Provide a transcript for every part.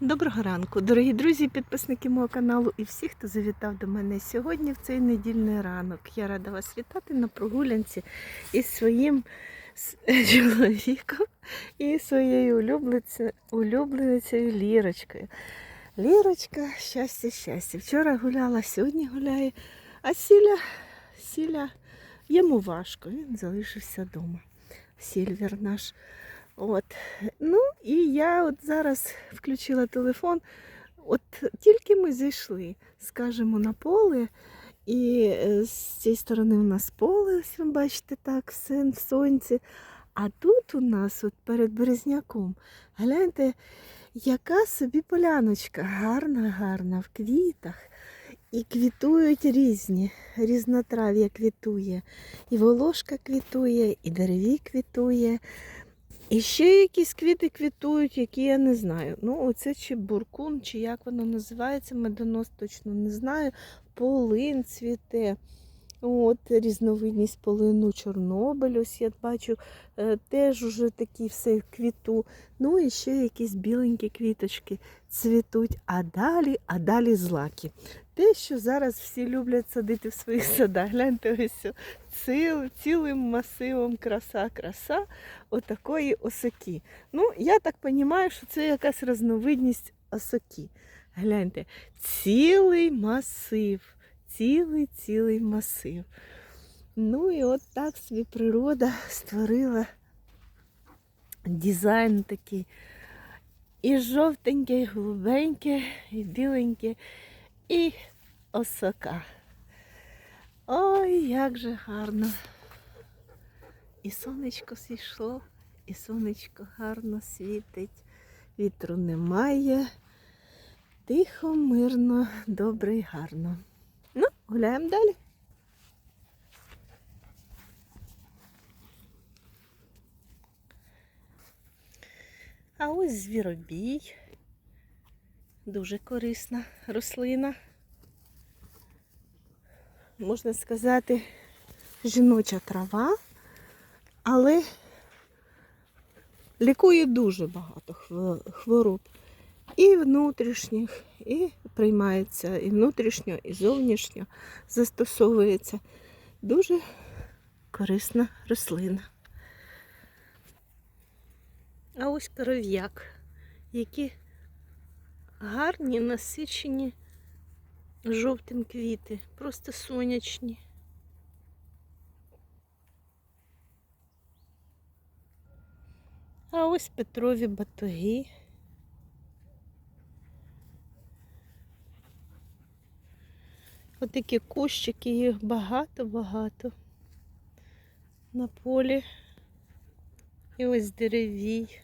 Доброго ранку, дорогі друзі, підписники мого каналу і всі, хто завітав до мене сьогодні в цей недільний ранок. Я рада вас вітати на прогулянці із своїм чоловіком і своєю улюбленицею, Лірочкою. Лірочка, щастя, щастя. Вчора гуляла, сьогодні гуляє, а Сіля, Сіля, йому важко, він залишився вдома. Сільвер наш. От. Ну і я от зараз включила телефон. От тільки ми зайшли, скажімо, на поле, і е, з цієї сторони у нас поле, ось ви бачите так, все в сонці. А тут у нас, от перед Березняком, гляньте, яка собі поляночка, гарна, гарна, в квітах. І квітують різні, різнотрав'я квітує. І волошка квітує, і дереві квітує. І ще якісь квіти квітують, які я не знаю. Ну, оце чи буркун, чи як воно називається, медонос точно не знаю. Полин цвіте. От, різновидність полину Чорнобиль, ось я бачу, е, теж уже такі все квіту. Ну і ще якісь біленькі квіточки цвітуть, а далі, а далі злаки. Те, що зараз всі люблять садити в своїх садах. Гляньте, ось ціл, цілим масивом краса, краса отакої осоки. Ну, я так розумію, що це якась різновидність осоки. Гляньте, цілий масив, цілий цілий масив. Ну і от так собі природа створила дизайн такий. І жовтеньке, і голубеньке, і біленьке, і осока. Ой, як же гарно. І сонечко зійшло, і сонечко гарно світить, вітру немає. Тихо, мирно, добре і гарно. Ну, гуляємо далі. А ось звіробій. Дуже корисна рослина. Можна сказати, жіноча трава але лікує дуже багато хвороб. І внутрішніх, і приймається і внутрішньо, і зовнішньо застосовується. Дуже корисна рослина. А ось коров'як, які гарні, насичені жовтим квіти, просто сонячні. А ось Петрові батоги. Отакі кущики, їх багато-багато на полі. І ось деревій.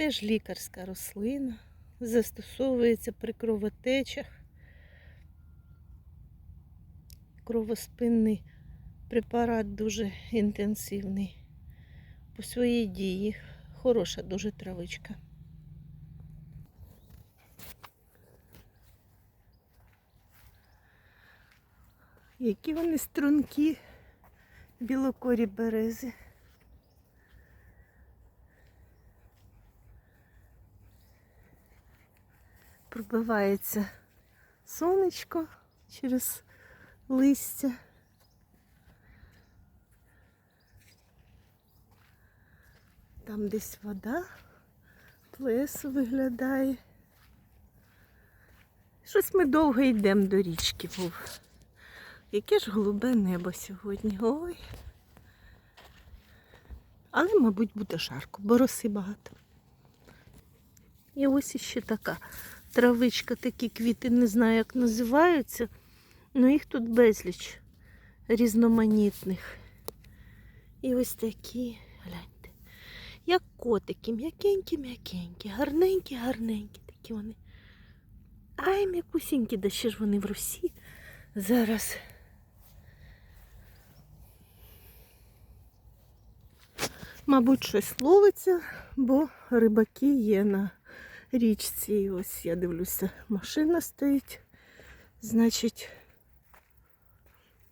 Теж лікарська рослина, застосовується при кровотечах. Кровоспинний препарат дуже інтенсивний по своїй дії. Хороша дуже травичка. Які вони струнки, білокорі берези. Пробивається сонечко через листя. Там десь вода, плес виглядає. Щось ми довго йдемо до річки, був. Яке ж голубе небо сьогодні. Ой. Але, мабуть, буде жарко, бо роси багато. І ось іще така травичка, такі квіти, не знаю, як називаються, але їх тут безліч різноманітних. І ось такі, гляньте як котики, м'якенькі-м'якенькі, гарненькі-гарненькі такі вони. Ай, м'якусінькі, да ще ж вони в росі зараз. Мабуть, щось ловиться, бо рибаки є на річці. І ось я дивлюся, машина стоїть. Значить,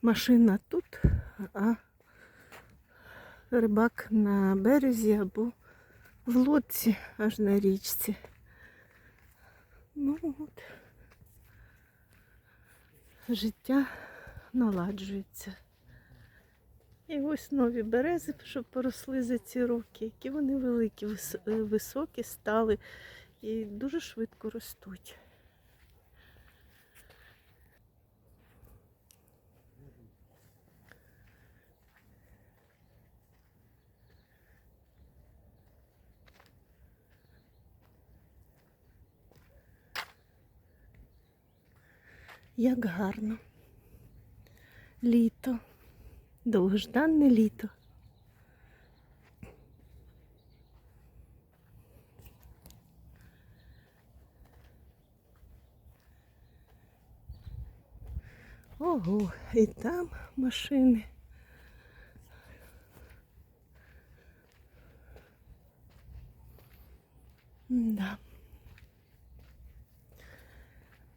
машина тут, а рибак на березі або в лодці аж на річці. Ну от. Життя наладжується. І ось нові берези, що поросли за ці роки, які вони великі, високі стали і дуже швидко ростуть. Як гарно. Літо. Довгожданне літо. Ого, і там машини. Да.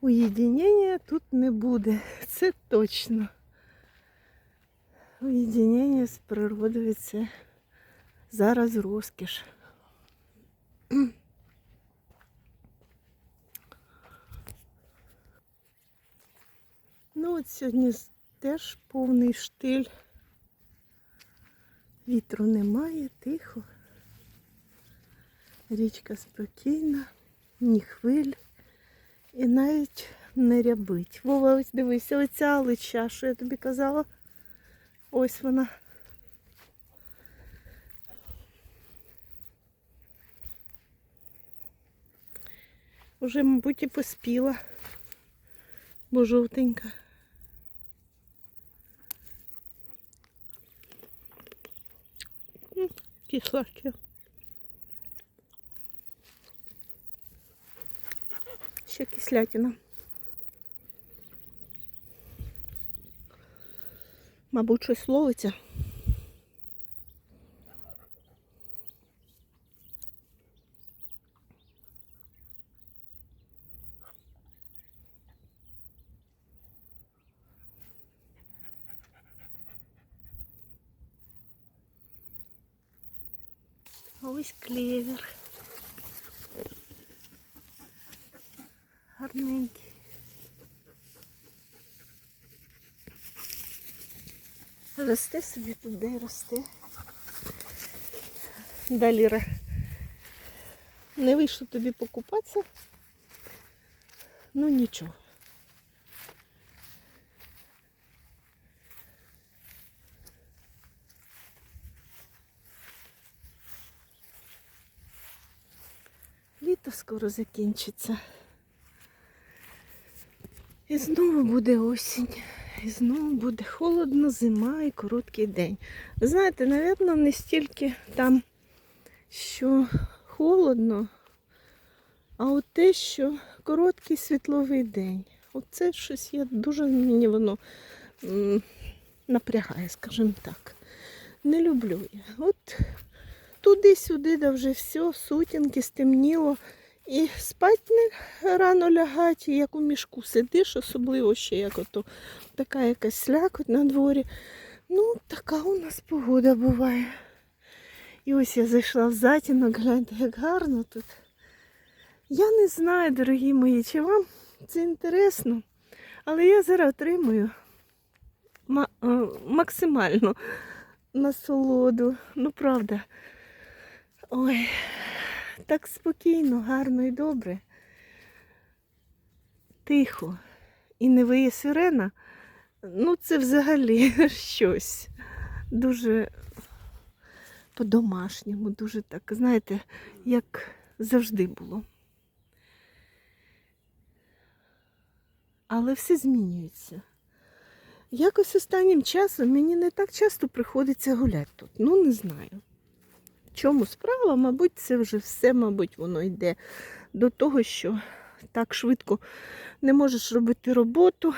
Уєдинення тут не буде, це точно. Уєдинення з природою це зараз розкіш. Ну от сьогодні теж повний штиль. Вітру немає, тихо. Річка спокійна, ні хвиль і навіть не рябить. Вова, ось дивися, оця лича, що я тобі казала. Ось вона. Уже, мабуть, і поспіла, бо жовтенька. М, Кислаки. Ще кислятина. Мабуть, щось ловиться. Ось клевер. Гарненький. Росте собі туди росте. Далі не вийшло тобі покупатися. Ну нічого. Літо скоро закінчиться. І знову буде осінь. І знову буде холодно, зима і короткий день. Знаєте, напевно, не стільки там, що холодно, а от те, що короткий світловий день. Оце щось я дуже мені воно напрягає, скажімо так. Не люблю я. От туди-сюди, да вже все, сутінки, стемніло. І спать не рано лягать, і як у мішку сидиш, особливо ще як ото така якась слякоть на дворі. Ну, така у нас погода буває. І ось я зайшла в затінок, гляньте, як гарно тут. Я не знаю, дорогі мої, чи вам це інтересно, але я зараз отримую е, максимальну насолоду. Ну, правда. Ой, так спокійно, гарно і добре. Тихо. І не виє сирена. Ну, це взагалі щось. Дуже по-домашньому, дуже так, знаєте, як завжди було. Але все змінюється. Якось останнім часом мені не так часто приходиться гуляти тут. Ну, не знаю. Чому справа, мабуть, це вже все, мабуть, воно йде до того, що так швидко не можеш робити роботу.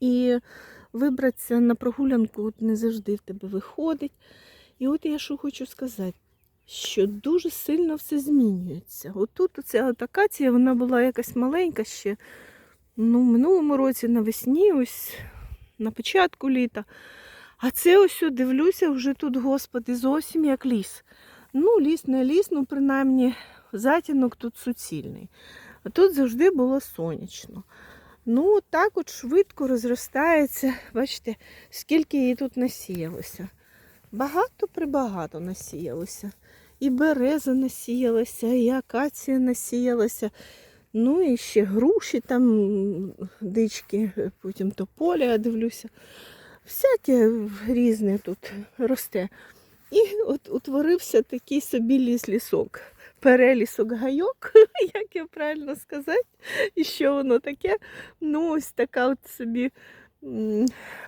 І вибратися на прогулянку от не завжди в тебе виходить. І от я що хочу сказати, що дуже сильно все змінюється. Отут оця от акація, вона була якась маленька ще. Ну, в минулому році навесні, ось на початку літа. А це ось дивлюся, вже тут, господи, зовсім як ліс. Ну, ліс не ліс, ну принаймні затінок тут суцільний. А тут завжди було сонячно. Ну, так от швидко розростається. Бачите, скільки її тут насіялося. Багато прибагато насіялося. І береза насіялася, і акація насіялася. Ну і ще груші там дички, потім тополя, дивлюся. Всяке різне тут росте. І от утворився такий собі ліс-лісок. Перелісок гайок, як я правильно сказати, і що воно таке. Ну, ось така от собі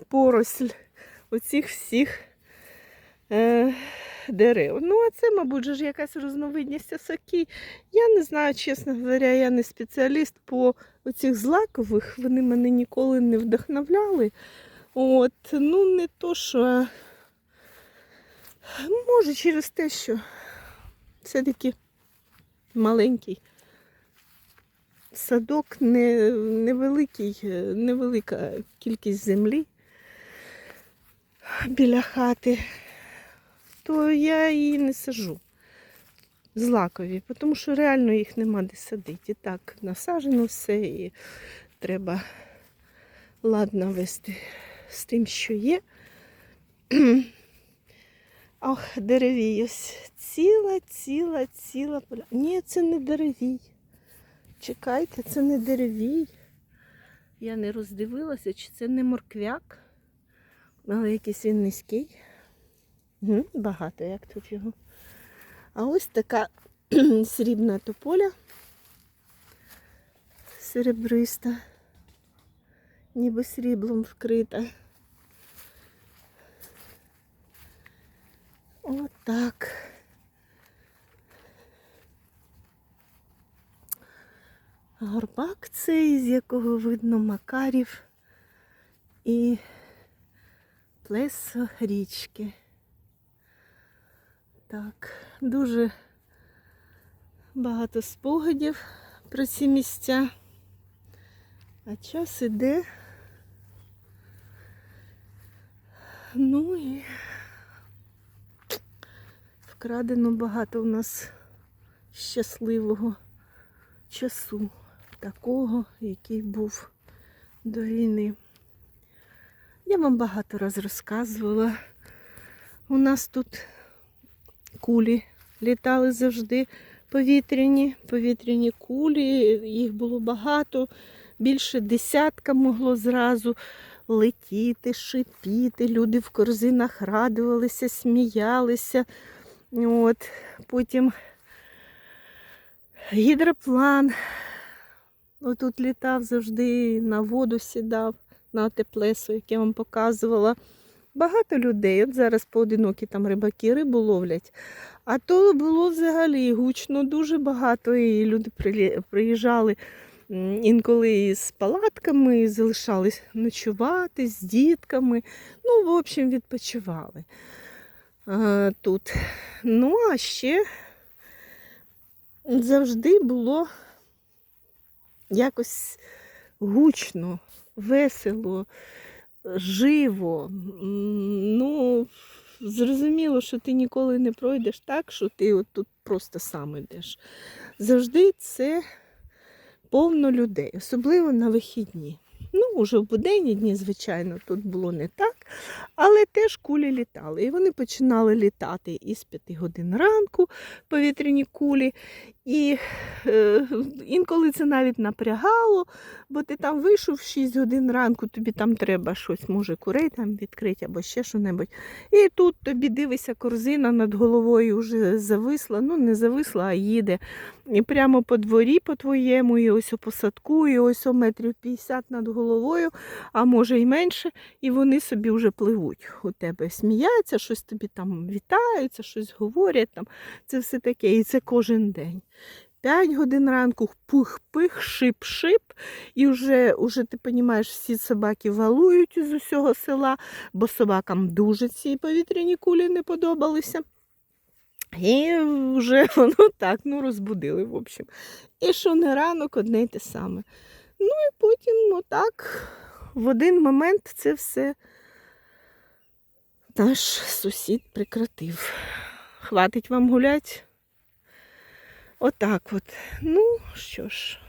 поросль оцих всіх е, дерев. Ну, а це, мабуть, ж якась розновидність осоки. Я не знаю, чесно говоря, я не спеціаліст по оцих злакових, вони мене ніколи не вдохновляли. От, ну, не то, що. Може, через те, що все-таки маленький садок, не, невеликий, е, невелика кількість землі біля хати, то я її не сажу. Злакові, тому що реально їх нема де садити. І так насаджено все і треба ладно вести з тим, що є. Ох, деревій ось. Ціла, ціла, ціла поля. Ні, це не деревій. Чекайте, це не деревій. Я не роздивилася, чи це не морквяк, але якийсь він низький. Багато як тут його. А ось така срібна тополя. Серебриста, ніби сріблом вкрита. Отак. Горбак цей, з якого видно Макарів і плесо річки. Так, дуже багато спогадів про ці місця. А час іде. Ну і вкрадено багато у нас щасливого часу, такого, який був до війни. Я вам багато раз розказувала. У нас тут кулі літали завжди повітряні, повітряні кулі, їх було багато, більше десятка могло зразу летіти, шипіти. Люди в корзинах радувалися, сміялися. От, Потім гідроплан. Отут літав завжди, на воду сідав, на теплесу, яке я вам показувала. Багато людей. От зараз поодинокі там рибаки рибу ловлять. А то було взагалі гучно дуже багато. І люди приїжджали інколи з палатками, залишались ночувати з дітками. Ну, в общем, відпочивали е, тут. Ну, а ще завжди було якось гучно, весело, живо. Ну, зрозуміло, що ти ніколи не пройдеш так, що ти от тут просто сам йдеш. Завжди це повно людей, особливо на вихідні. Ну, уже в буденні дні, звичайно, тут було не так, але теж кулі літали. І вони починали літати із 5 годин ранку повітряні кулі. І е, інколи це навіть напрягало, бо ти там вийшов в 6 годин ранку, тобі там треба щось, може, курей там відкрити або ще що-небудь. І тут тобі дивися, корзина над головою вже зависла, ну не зависла, а їде. І прямо по дворі по твоєму, і ось у посадку, і ось у метрів 50 над головою, а може й менше, і вони собі вже пливуть у тебе, сміються, щось тобі там вітаються, щось говорять. Там. Це все таке, і це кожен день. П'ять годин ранку пух-пих, шип-шип, і вже, вже ти розумієш, всі собаки валують з усього села, бо собакам дуже ці повітряні кулі не подобалися. І вже воно так ну, розбудили, в общем. І що не ранок одне й те саме. Ну і потім, отак, в один момент це все наш сусід прекратив. Хватить вам гулять. Отак от. Ну, що ж,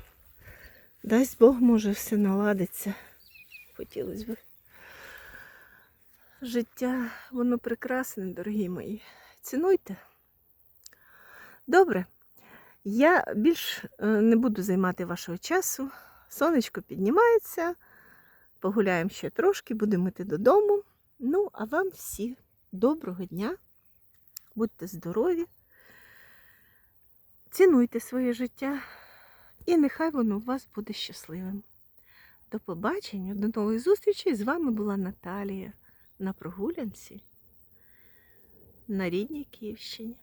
дасть Бог, може, все наладиться. Хотілося б. Життя, воно прекрасне, дорогі мої. Цінуйте. Добре. Я більш е, не буду займати вашого часу. Сонечко піднімається. Погуляємо ще трошки, будемо йти додому. Ну, а вам всі доброго дня. Будьте здорові. Цінуйте своє життя. І нехай воно у вас буде щасливим. До побачення, до нових зустрічей. З вами була Наталія на прогулянці на рідній Київщині.